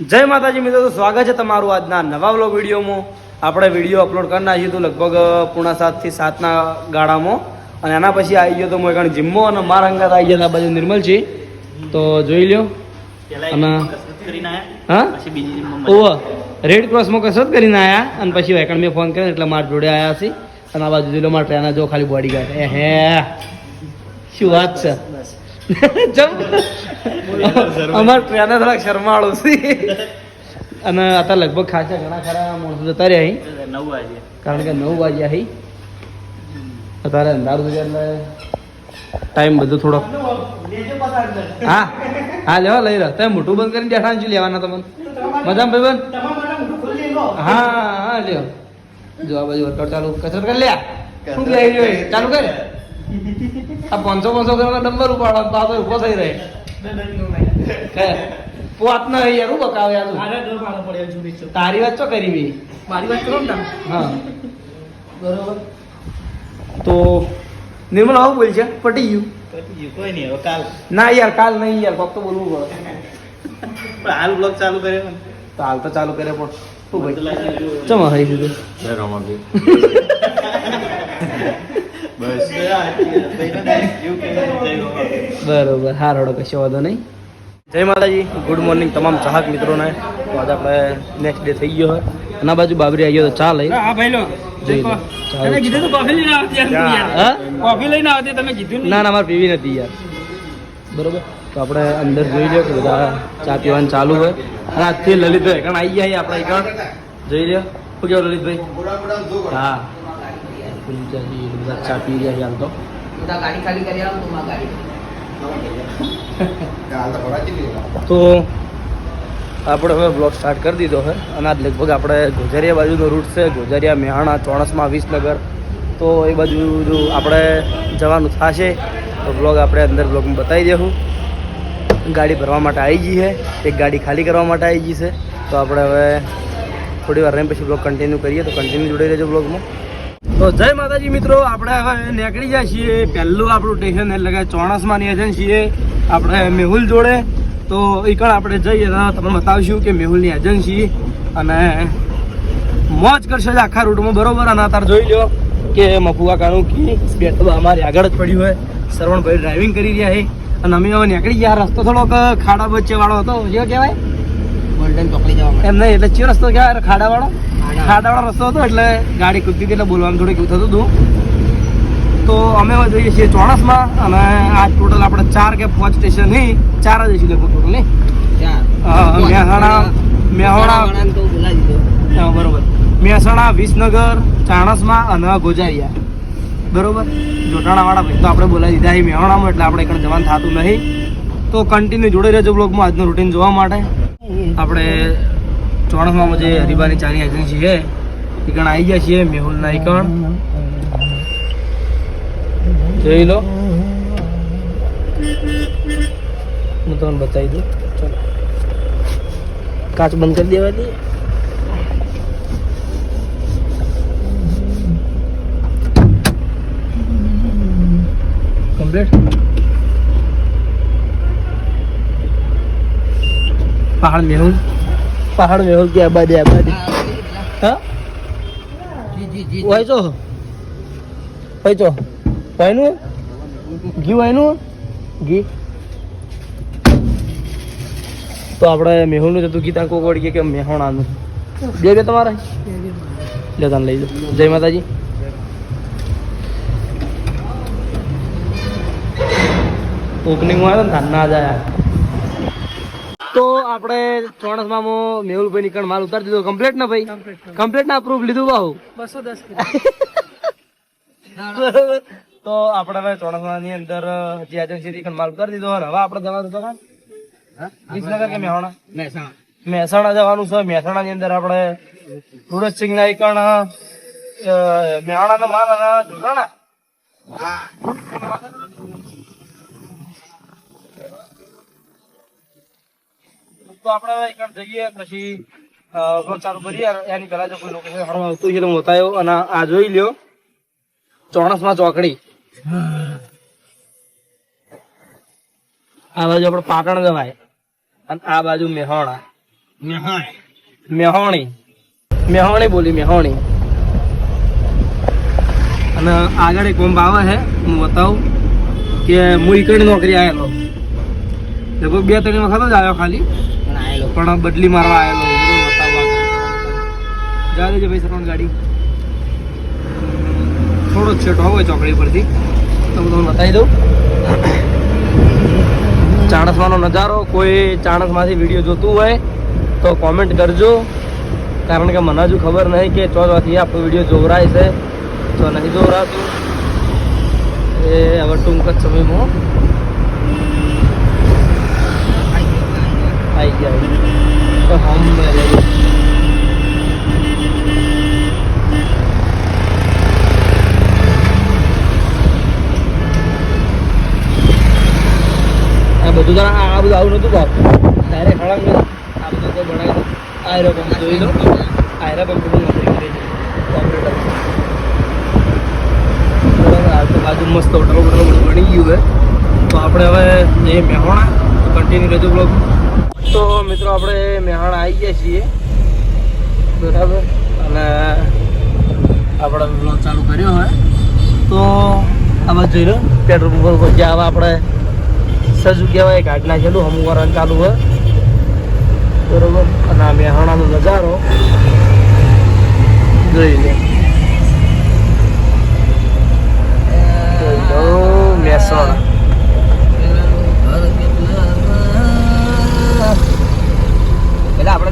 જય માતાજી મિત્રો સ્વાગત છે તમારું આજના નવા વ્લોગ વિડીયોમાં. આપણે વીડિયો અપલોડ કરી નાખ્યું હતું લગભગ પૂણા સાતથી સાતના ગાળામાં. અને એના પછી આવી ગયો તો હું એકણ જીમો અને મારા અંગાત આવી ગયા બાજુ નિર્મલજી તો જોઈ લ્યો. અને હા? ઓવ રેડ ક્રોસમાં કસરત કરીને આવ્યા અને પછી વેકણ મેં ફોન કર્યો એટલે મારા જોડે આવ્યા છે. અને આ બાજુ જોઈ લો મારા ટ્રેના જો ખાલી બોડી ગાર્ડ હે શું વાત છે? જમ. અમાર ટ્રેનર થોડાક શરમાળો છે. અને અત્યારે લગભગ ખાસા ઘણા ખરા માણસો જતા રહ્યા અહીં નવ વાગે કારણ કે નવ વાગ્યા અહીં અત્યારે અંધારું છે એટલે ટાઈમ બધો થોડો હા હા લેવા લઈ રહ્યો તમે મોટું બંધ કરીને બેઠા શું લેવાના તમને? મજામાં ભાઈ બંધ? હા હા લ્યો. જો આ બાજુ વર્કઆઉટ ચાલુ કસરત કરી લ્યા. શું ચાલુ કર. આ પાંચસો પાંચસો ગ્રામ નંબર ઉપાડો તો ઊભો થઈ રહે. હે, પોત ન યાર હું બકાવે આજુ તારી વાત ચો કરી બી મારી વાત કરો ને હા. બરોબર. તો નિર્મલ આવું બોલ છે પટી ગયું. કોઈ નહીં હવે કાલ. ના યાર કાલ નહીં યાર ફક્ત બોલવું પડે. હાલ બ્લોગ ચાલુ કરે તો હાલ તો ચાલુ કરે પણ. શું ભાઈ? ચમ હરી દીધું બસ એવું કહેવાય, જય બાબા. બરોબર હારો કશો વાંધો નહીં. જય માતાજી ગુડ મોર્નિંગ તમામ ચાહક મિત્રોને. તો આજે આપણે નેક્સ્ટ ડે થઈ ગયો હોય અને બાજુ બાબરી આવી ગયો તો ચા લઈ. હા ભાઈ લો. જોઈ લો. ચાલો. તમે કીધું તો કોફી લઈને આવતી યાર. હા? કોફી લઈને આવતી તમે કીધું ના ના મારે પીવી નથી યાર. બરોબર? તો આપણે અંદર જોઈ લો કે બધા ચા પીવાનું ચાલુ હોય. અને આજથી લલિતભાઈ કારણ આવી ગયા આપણે એક જોઈ લો શું કેવું લલિતભાઈ? હા. પેલું પી- બધા ચા પી ગયા હાલ તો ગાડી ખાલી કરી આવો તો ગાડી તો આપણે હવે બ્લોગ સ્ટાર્ટ કરી દીધો છે. અને આજ લગભગ આપણે ગોઝારિયા બાજુનો રૂટ છે. ગોઝારિયા મેહાણા ચોણસમાં વિસનગર. તો એ બાજુ જો આપણે જવાનું થશે તો બ્લોગ આપણે અંદર બ્લોગમાં બતાવી દઈશું ગાડી ભરવા માટે આવી ગઈ છે. એક ગાડી ખાલી કરવા માટે આવી ગઈ છે. તો આપણે હવે થોડી વાર રહીને પછી બ્લોગ કન્ટિન્યુ કરીએ. તો કન્ટિન્યુ જોડાઈ રહેજો બ્લોગમાં તો જય માતાજી મિત્રો આપણે હવે નીકળી જાય છીએ પહેલું આપણું સ્ટેશન એટલે કે ચોણસમાં ની છીએ આપણે મેહુલ જોડે. તો એકણ આપણે જઈએ તમને બતાવશું કે મેહુલની એજન્સી અને મોજ કરશે જ આખા રૂટમાં બરોબર? અને અત્યારે જોઈ લો કે મફુઆ કાનું કી બેઠું અમારી આગળ જ પડ્યું હોય. શ્રવણભાઈ ડ્રાઇવિંગ કરી રહ્યા છે. અને અમે હવે નીકળી ગયા રસ્તો થોડોક ખાડા વચ્ચે વાળો હતો જે કહેવાય? ગોલ્ડન પકડી જવા એમ નહીં એટલે ચિયો રસ્તો કહેવાય ખાડા વાળો. ખાડા વાળો રસ્તો હતો એટલે ગાડી કૂદતી હતી એટલે બોલવાનું થોડુંક એવું થતું હતું. તો અમે જઈએ છીએ ચોણસમાં અને આ ટોટલ આપણે ચાર કે પાંચ સ્ટેશન નહીં ચાર જ છીએ લગભગ ટોટલ નહીં. મહેસાણા મહેસાણા બરોબર. મહેસાણા વિસનગર ચાણસમાં અને ગોજારિયા. બરોબર? જોટાણાવાળા ભાઈ. તો આપણે બોલાવી દીધા એ મહેસાણામાં એટલે આપણે એકણ જવાનું થતું નહીં. તો કન્ટિન્યુ જોડે રહેજો બ્લોગમાં આજનું રૂટીન જોવા માટે. આપણે ચોણસમાં જે હરિબાની ચાની આગળ છે ઈકણ આવી ગયા છીએ મેહુલના ઈકણ જોઈ લો. હું તમને બતાવી દઉં. ચલો. કાચ બંધ કરી દેવા દઈએ. કમ્પ્લીટ? પહાડ મેહુલ. પહાડ મેહુલ કે આબાદી આબાદી હા? જી જી જી હોય છો હોય છો હોયનું ઘી વાયનું ઘી. તો આપણે મેહુલનું જતું ગીતા કોક વળી કે મેહોણાનું? બે બે તમારે. લે તને લઈ લો. જય માતાજી. ઓપનિંગમાં આવ્યો ને તાર ના જાય તો આપણે ચોણસમાં મેહુલભાઈ નીકળ માલ ઉતારી દીધો. કમ્પ્લીટ ના ભાઈ? કમ્પ્લીટ ના પ્રૂફ લીધું બહુ. બસો દસ બરોબર તો આપણે હવે ચોણસમા ની અંદર હજી એજન્સી થી માલ કરી દીધો. અને હવે આપણે જવાનું તો? વિસનગર કે મહેસાણા? મહેસાણા. મહેસાણા જવાનું છે. મહેસાણા ની અંદર આપણે સુરતસિંહ ના એકણ મહેસાણા નો માલ અને તો આપણે હવે જઈએ પછી ચાલુ કરીએ. એની પહેલા જો કોઈ લોકેશન સારું આવતું છે તો હું બતાવ્યો. અને આ જોઈ લ્યો. ચોણસમાં ચોકડી. આ બાજુ આપણે પાટણ જવાય. અને આ બાજુ મેહોણા. મેહોણી. મેહોણી બોલી, મેહોણી. અને આગળ એક પંપ આવે છે. હું બતાવું કે હું ઈકડી નોકરી આવેલો. લગભગ બે ત્રણ વખત જ આવ્યો ખાલી. પણ પણ બદલી મારવા આવેલો. બધું બતાવવા જા દેજો ભાઈ સરવણ ગાડી. થોડો જ છેટો હોય ચોકડી પરથી. તો હું તમને બતાવી દઉં. ચાણસમાંનો નજારો કોઈ ચાણસમાંથી વીડિયો જોતું હોય તો કોમેન્ટ કરજો. કારણ કે મને હજુ ખબર નહીં કે ચોથી આપણો વીડિયો જોવરાય છે. તો નહીં જોવરાતું એ હવે ટૂંક જ સમયમાં આવી ગયા તો હમ આ બધું તો આ બધું આવું નતું બાપ ડાયરેક્ટ નહીં. આ બધું તો બનાવી આ રહ્યો પંપ જોઈ લો. આયરો પંપ બાજુ મસ્ત હોટલો બધું બની ગયું છે. તો આપણે હવે એ મહેવાણા તો કન્ટિન્યુ રહેજો બ્લોગ તો મિત્રો આપણે મહેવાણા આવી ગયા છીએ. બરાબર? અને આપણે વ્લોગ ચાલુ કર્યો હોય તો આમાં જોઈ લો પેટ્રોલ પંપ પર જ્યાં આપણે સજુ કહેવાય ગાડી નાખેલું અમુક વાર ચાલુ હોય. બરોબર? અને આ મહેણાનો નજારો જોઈ લો, મહેસાણા.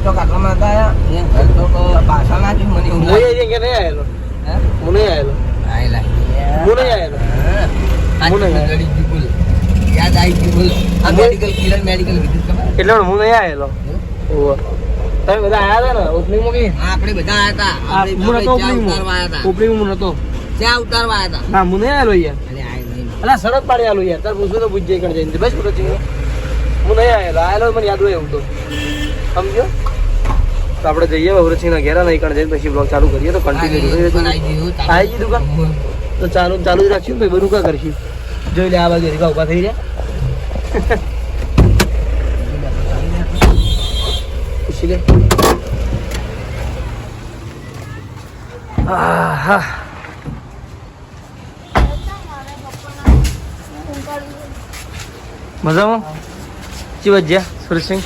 પેલા આપણે ચોક આટલામાં હતા એ ઘર તો તો પાછા ના જ મને હું. અહીંયા કે નહીં આવેલો હે? નહીં આવેલો આયેલા. હું. નહીં આવેલો હું નહીં લડી બોલ. યાદ આવી ગયું બોલ. આ મેડિકલ કિરણ મેડિકલ કીધું ખબર? એટલે હું નહીં આવેલો ઓહો. તમે બધા આયા હતા ને માં હા, આપણે બધા આયા હતા. હું નતો ચા ઓપનિંગ ઉતારવા આયા હતા. ઓપનિંગ હું નતો. ચા ઉતારવા આયા હતા. ના હું નહીં આવેલો યાર આય નહીં. અલા શરત પાડી આલું યાર તાર પૂછવું તો પૂછજે કણ જઈને. બસ પૂરો હું નહીં આવેલો આવેલો મને યાદ હોય એવું તો. સમજો તો આપણે જઈએ વૃક્ષિંગના ઘેરા નહીં કારણ જઈને પછી બ્લોગ ચાલુ કરીએ. તો કન્ટિન્યુ આવી ગઈ દુકાન? તો ચાલુ ચાલુ જ રાખશું ભાઈ બધું કા કરશું? જોઈ લે આ બાજુ રીકા ઊભા થઈ રહ્યા. પૂછી લે. આહા. મજામાં? ચી વજ્યા સુરસિંહ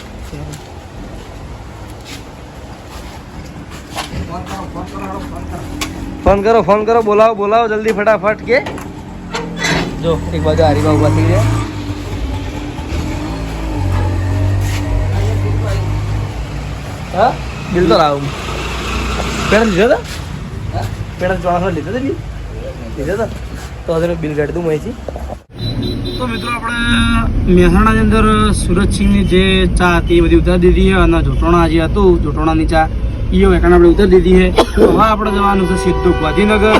ફોન કરો ફોન કરો બોલાવો બોલાવો જલ્દી ફટાફટ કે. જો એક બાજુ હરીબા ઊભા થઈ ગયા. હા? બિલ તો લાવું પેડા લીધો હતા પેડા ચોળાસો લીધો હતો બિલ લીધો હતો તો બિલ કાઢી દઉં અહીંથી તો મિત્રો આપણે મહેસાણાની અંદર સુરતસિંહની જે ચા હતી એ બધી ઉતારી દીધી અને જોટોણા જે હતું જોટોણાની ચા એ વેકાણ આપણે ઉતારી દીધી છે. તો હવે આપણે જવાનું છે સીધું ગાંધીનગર,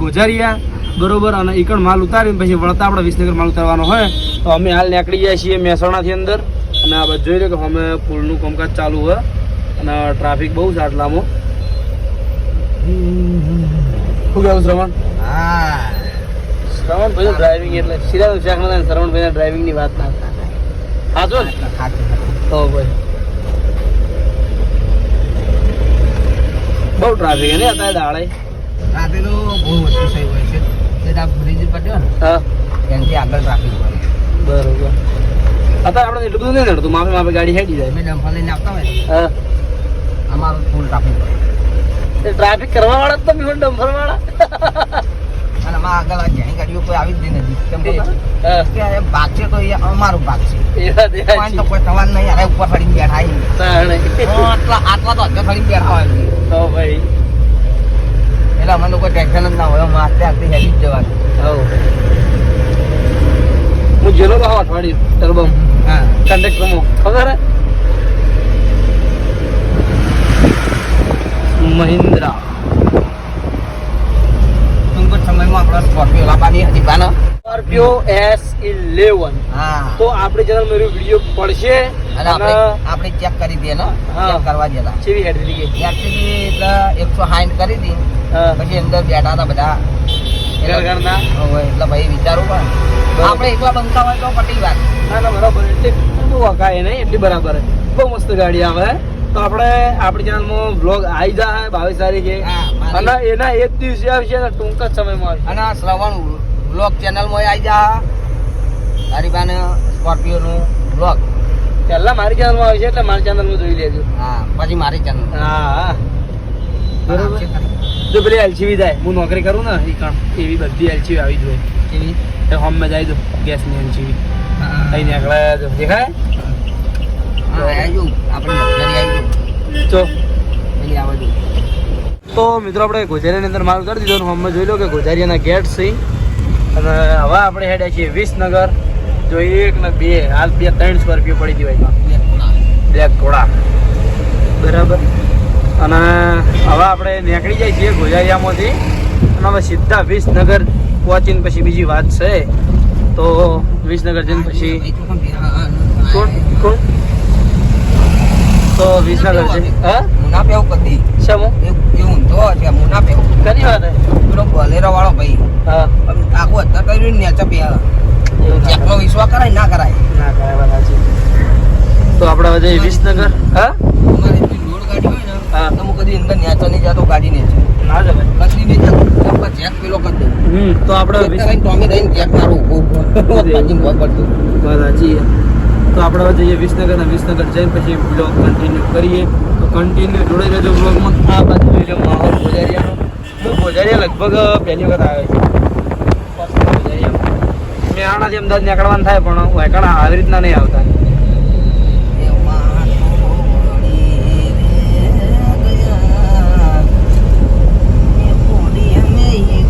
ગોજારિયા, બરોબર, અને ઈકણ માલ ઉતારીને પછી વળતા આપણે વિસનગર માલ ઉતારવાનો હોય. તો અમે હાલ નીકળી જાય છીએ મહેસાણાથી અંદર. અને આ બધું જોઈ રહ્યો કે અમે પુલનું કામકાજ ચાલુ હોય. અને ટ્રાફિક બહુ છે આટલામાં. શું કહેવું શ્રવણ? શ્રવણ ભાઈ ડ્રાઇવિંગ એટલે. સિરાજ શાખ શ્રવણ ભાઈ ડ્રાઈવિંગની વાત ના ને. તો ભાઈ બહુ ટ્રાફિક ને અત્યારે દાડે? તો બહુ ઓછું થઈ હોય છે. આ બ્રિજ પટ્યો ને. હા. ત્યાંથી આગળ ટ્રાફિક હોય બરોબર. અત્યારે આપણે એટલું બધું નહીં નડતું. માફે માફે ગાડી હેડી જાય. મેં ડમ્ફર લઈને આવતા હોય હા. અમારું ફૂલ ટ્રાફિક હોય ટ્રાફિક કરવા વાળા જ તો ડમ્ફર વાળા આગળ આ ગાડીઓ કોઈ આવી જ નથી. કેમ કે ભાગ છે તો એ અમારો ભાગ છે. તો કોઈ તમારે નહીં અરે ઉપર ફરીને બેઠા આટલા આટલા તો અત્યારે ફરીને બેઠા હોય તો ભાઈ. એટલે અમે લોકો ટેન્શન જ ના હોય અમે આસ્તે આસ્તે હેલી જ જવાનું. હું જેલો તો હા અઠવાડિયું ટર્બમ હા. કંડક્ટરમાં ખબર હે? મહિન્દ્રા ટૂંક જ સમયમાં આપણે સ્કોર્પિયો લાવવાની હતી પ્લાન સ્કોર્પિયો એસ ઇલેવન હા. તો આપણે જરા મેરો વીડિયો પડશે અને આપણે આપણે ચેક કરી દઈએ ને. ચેક કરવા જેલા ચેવી હેડ દીધી એકચ્યુઅલી એટલે એકસો હાઈન કરી હતી પછી અંદર બેઠા હતા બધા. ઘરના. એટલે ભાઈ વિચારો પણ. આપણે એકલા બનતા હોય તો પટી વાત. ના ના બરાબર. એટલે શું વકાય નહીં એટલી બરાબર. બહુ મસ્ત ગાડી આવે. તો આપણે આપણી ચેનલમાં બ્લોગ આવી જાય બાવીસ તારીખે. અને એના એક દિવસે આવશે ને ટૂંક જ સમયમાં અને આ શ્રવણ બ્લોગ ચેનલમાં આવી જા પાસે સ્કોર્પિયોનું બ્લોગ પહેલા મારી ચેનલમાં આવશે એટલે મારી ચેનલમાં જોઈ લેજો. હા પછી મારી ચેનલ હા. બરોબર? જો પેલી એલસીવી જાય. હું નોકરી કરું ને એ એવી બધી એલસીવી આવી જોઈએ એની એ હોમમાં જાય તો ગેસની એલસીવી અહીં નીકળે જો દેખાય? તો મિત્રો આપણે ગોજારીની અંદર માલ કરી દીધો હોમમાં જોઈ લો કે ગોજારીના ગેટ છે. અને હવે આપણે હેડ્યા છીએ વિસનગર. જો એક ને બે હાલ બે ત્રણ સ્કોર્પિયો પડી ભાઈ બ્લેક ઘોડા બરાબર. અને હવે આપણે નીકળી જાય છીએ ગોજારીયામાંથી અને હવે સીધા વિસનગર પહોંચીને પછી બીજી વાત છે. તો વિસનગર જઈને પછી કોણ? કોણ? તો વિસનગર છે હા? મુના પેવું કદી શેમાં? એવું તો છે મુના પેવું કની વાત? પેલો બોલેરો વાળો ભાઈ. હા. આખું અત્યારે કર્યું ને નેચા ના એકલો વિશ્વાસ કરાય ના કરાય. ના કરાય વાત છે તો આપણે હવે વિસનગર? હા? અમારે એટલી લોડ ગાડી હોય ને હા. તો હું કદી અંદર નેચો નહીં જાતો ગાડી ને ના જવાય. કદી નહીં જાતો. જેક પેલો કરી દઉં તો આપણે ટોમી રહીને જેક મારું ઊભો ઊભો મોત પડતું. છે. તો આપણે હવે જઈએ વિસનગર અને વિસનગર જઈને પછી બ્લોગ કન્ટિન્યુ કરીએ. તો કન્ટિન્યુ જોડે રહેજો બ્લોગમાં આ બાજુ જોઈ લો માહોલ ગોજારિયાનો હું લગભગ પહેલી વખત આવે છે. મેં આણાથી અમદાવાદ નીકળવાનું થાય, પણ વેકણા આવી રીતના નહીં આવતા એમાં થોડી રે ગયા. એ થોડી અમે એક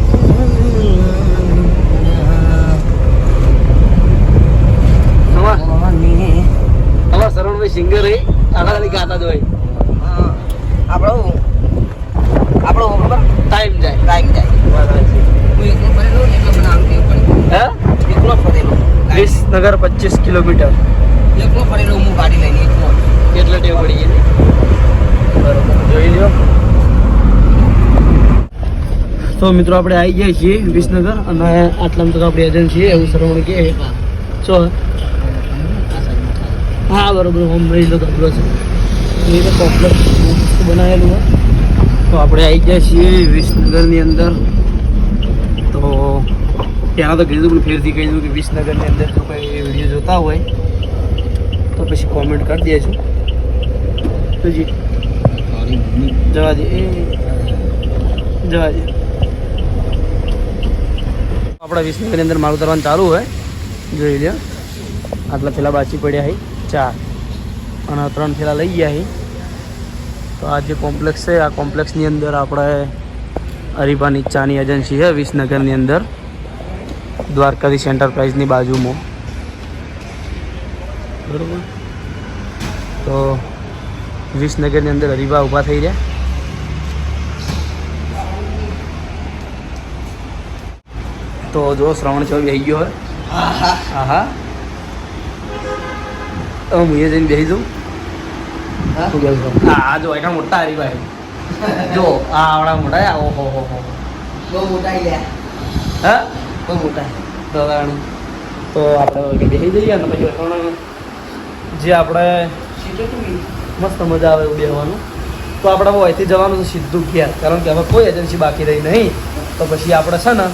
નવા ભવાની. નવા શરણભાઈ સિંગર રહી આગળ ખાલી ગાતા જ હોય હા. આપણો આપણો ખબર ટાઈમ જાય ટાઈમ જાય વાત સાચી. હું એકલો ફરેલો ને એટલે મને આમ ટેવ પડી હે એકલો ફરેલો વિસનગર પચીસ કિલોમીટર. એકલો ફરેલો હું ગાડી લઈને એકલો કેટલા ટેવ પડી ગઈ બરોબર જોઈ લો તો મિત્રો આપણે આવી ગયા છીએ વિસનગર અને આટલામાં તો આપણી એજન્સી છે એવું શ્રવણ કે ચો હા બરોબર હોમ રહી લો કપડો છે. એ તો કોમ્પ્લેક્સ બનાવેલું હોય તો આપણે આવી ગયા છીએ વિસનગરની અંદર. ત્યાં તો કીધું પણ ફેરથી કહી દઉં કે વિસનગરની અંદર જો કંઈ વીડિયો જોતા હોય. તો પછી કોમેન્ટ કરી દેજો. તો જી. જવા દે. એ, જવા દે. આપણા વિસનગરની અંદર મારું તરવાનું ચાલુ હોય. જોઈ લ્યો. આટલા થેલા બાચી પડ્યા છે ચાર. અને ત્રણ થેલા લઈ ગયા છે તો આ જે કોમ્પ્લેક્સ છે, આ કોમ્પ્લેક્સની અંદર આપણે હરિભાની ચાની એજન્સી છે વિસનગરની અંદર. દ્વારકાધીશ એન્ટરપ્રાઇઝની બાજુમાં. બરાબર. તો વિસનગરની અંદર હરિભા ઊભા થઈ રહ્યા. તો જો શ્રવણ ચોવી આવી ગયો હોય. હા હા તો હું એ જઈને બેસી છું હા? આ જો એટલા મોટા હરીભાઈ જો આ આવડા મોટા. ઓહો હો હો બહુ મોટા હા? બહુ મોટા તો તો આપણે બેસી જઈએ અને પછી પણ જે આપણે મસ્ત મજા આવે એવું બેસવાનું તો આપણે અહીંથી જવાનું છે સીધું ઘેર. કારણ કે હવે કોઈ એજન્સી બાકી રહી નહીં. તો પછી આપણે છે ને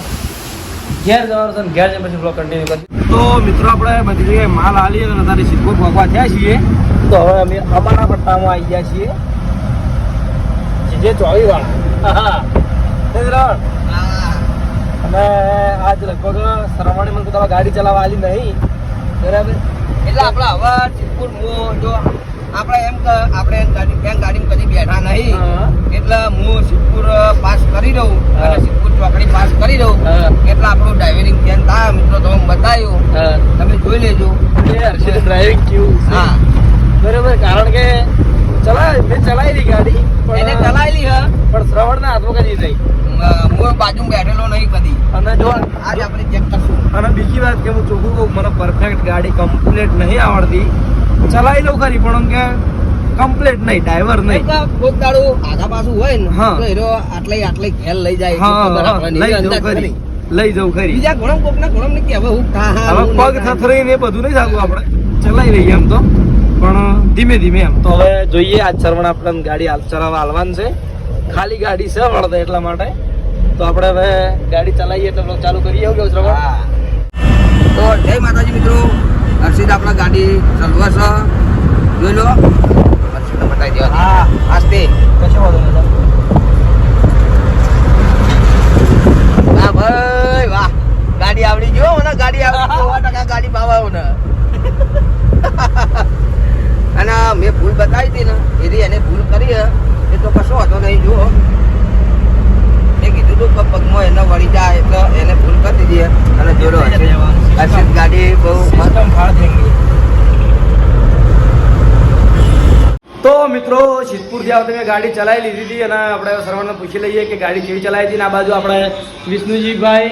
ઘેર જવાનું છે ને ઘેર જઈને પછી બ્લોક કન્ટિન્યુ કરીએ. તો મિત્રો આપણે બધી જગ્યાએ માલ આલીએ અને તારી સિદ્ધપુર પહોંચવા થયા છીએ. તો હવે અમે અમારા પટ્ટામાં આવી ગયા છીએ. જે ચોવી વાળા હા. અને આજ લગભગ સરવાણી મને તમારે ગાડી ચલાવવા આલી નહીં. બરાબર? એટલે આપણે હવે સિદ્ધપુર હું જો આપણે એમ આપણે ગાડી એમ ગાડી કદી બેઠા નહીં. એટલે હું સિદ્ધપુર પાસ કરી દઉં. અને સિદ્ધપુર ચોકડી પાસ કરી દઉં. એટલે આપણું ડ્રાઇવિંગ ધ્યાન થાય મિત્રો તમે બતાવ્યું તમે જોઈ લેજો. ડ્રાઇવિંગ કેવું હા. બરાબર કારણ કે ચલાય મેં હતી ગાડી એને પણ ચલાવેલી હ. પણ શ્રવણના હાથમાં કદી નહીં. હું બાજુ બેઠેલો નહીં કદી. અને જો આજ આપણે ચેક કરશું. અને બીજી વાત કે હું ચોખ્ખું કહું મને પરફેક્ટ ગાડી કમ્પ્લીટ નહીં આવડતી. ચલાવી લઉં ખરી પણ કે કમ્પ્લીટ નહીં ડ્રાઈવર નહીં. કોક દાડું આગા પાછું હોય ને. તો એનો આટલે આટલે ઘેર લઈ જાય હા. લઈ જવું ખરી. બીજા ઘણા કોક ના ઘણા ને કે હવે હું પગ થથરી ને બધું નહીં થતું આપણે. ચલાવી લઈએ એમ તો. પણ ધીમે ધીમે એમ. તો હવે જોઈએ આજ સરવણ આપણે ગાડી ચલાવવા હાલવાનું છે. ખાલી ગાડી છે વળતે એટલા માટે. તો આપણે હવે ગાડી ચલાવીએ એટલે ચાલુ કરીએ એવું કેવું શ્રવણ તો જય માતાજી મિત્રો. હર્ષિત આપણા ગાડી ચલવા છે. જોઈ લો. હર્ષિત બતાવી દેવા. હા. આસ્તે. કશો વાંધો નહીં વાહ ભાઈ વાહ. ગાડી આવડી ગયો મને ગાડી આવડી ગયો ટકા ગાડી પાવાઓ ને અને મેં ભૂલ બતાવી હતી ને એથી એને ભૂલ કરી હે, એ તો કશો હતો નહીં જુઓ. મેં કીધું તું કે પગમાં એને વળી જાય એટલે એને ભૂલ કરી દીધી. અને જોડો હર્ષિત ગાડી બહુ તો મિત્રો સિદ્ધપુરથી આવતી મેં ગાડી ચલાવી લીધી હતી અને આપણે સર્વને પૂછી લઈએ કે ગાડી કેવી ચલાવી હતી. ને આ બાજુ આપણે વિષ્ણુજીભાઈ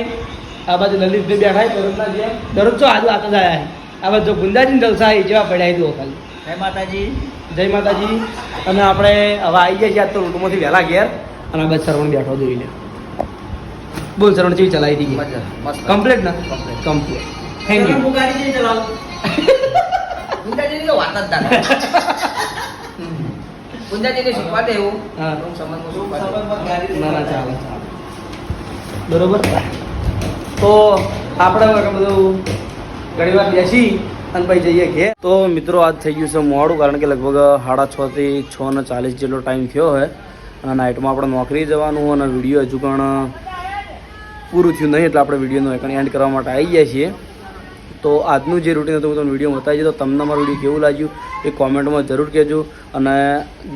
આ બાજુ લલિતભાઈ બેઠા જેમ દરરોજ તો આજુ આતા જાય આ બાજુ જો ગુંદાજી જલસા એ જેવા પડ્યા દો ખાલી. જય માતાજી. જય માતાજી. અને આપણે હવે આવી ગયા છીએ આજ તો રૂટમાંથી વહેલા ઘેર. અને આગળ શરવણ સરવણ બેઠો જોઈ લે. બોલ સરવણ જેવી ચલાવી. દીધી કમ્પ્લીટ ને. કમ્પ્લીટ થેન્ક યુ બરોબર? તો આપણે બધું ઘણી વાર બેસી અને ભાઈ જઈએ ઘેર. તો મિત્રો આજ થઈ ગયું છે મોડું, કારણ કે લગભગ સાડા છ થી છ ને ચાલીસ જેટલો ટાઈમ થયો હોય અને નાઇટમાં આપણે નોકરી જવાનું અને વીડિયો હજુ પણ પૂરું થયું નહીં, એટલે આપણે વિડીયોનો એકણ એન્ડ કરવા માટે આવી ગયા છીએ. તો આજનું જે રૂટીન હતું, હું તમને વીડિયો બતાવી તો તમને મારું વીડિયો કેવું લાગ્યું એ કોમેન્ટમાં જરૂર કહેજો. અને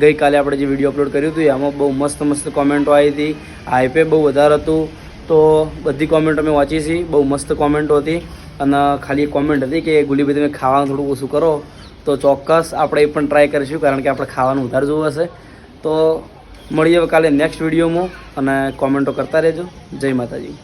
ગઈકાલે આપણે જે વીડિયો અપલોડ કર્યું હતું, એમાં બહુ મસ્ત મસ્ત કોમેન્ટો આવી હતી. હાઈપે બહુ વધારે હતું. તો બધી કોમેન્ટો મેં વાંચી છે બહુ મસ્ત કોમેન્ટો હતી. અને ખાલી કોમેન્ટ હતી કે ગુલીભાઈ તમે ખાવાનું થોડું ઓછું કરો. તો ચોક્કસ આપણે એ પણ ટ્રાય કરીશું, કારણ કે આપણે ખાવાનું વધારે જોવું હશે તો મળીએ કાલે નેક્સ્ટ વિડીયોમાં અને કોમેન્ટો કરતા રહેજો. જય માતાજી.